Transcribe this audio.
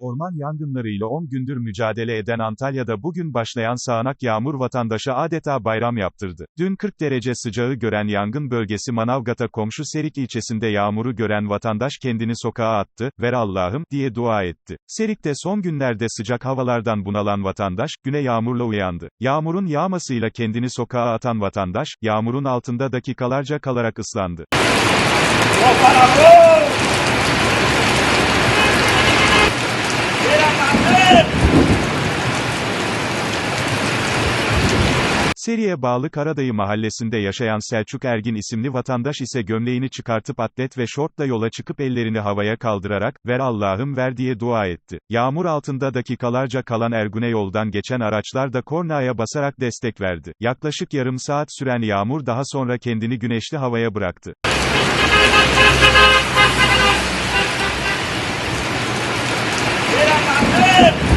Orman yangınlarıyla 10 gündür mücadele eden Antalya'da bugün başlayan sağanak yağmur vatandaşa adeta bayram yaptırdı. Dün 40 derece sıcağı gören yangın bölgesi Manavgat'a komşu Serik ilçesinde yağmuru gören vatandaş kendini sokağa attı, ver Allah'ım, diye dua etti. Serik'te son günlerde sıcak havalardan bunalan vatandaş, güne yağmurla uyandı. Yağmurun yağmasıyla kendini sokağa atan vatandaş, yağmurun altında dakikalarca kalarak ıslandı. Seriye bağlı Karadayı mahallesinde yaşayan Selçuk Ergin isimli vatandaş ise gömleğini çıkartıp atlet ve şortla yola çıkıp ellerini havaya kaldırarak, ver Allah'ım ver diye dua etti. Yağmur altında dakikalarca kalan Ergün'e yoldan geçen araçlar da kornaya basarak destek verdi. Yaklaşık yarım saat süren yağmur daha sonra kendini güneşli havaya bıraktı. Allah'ım!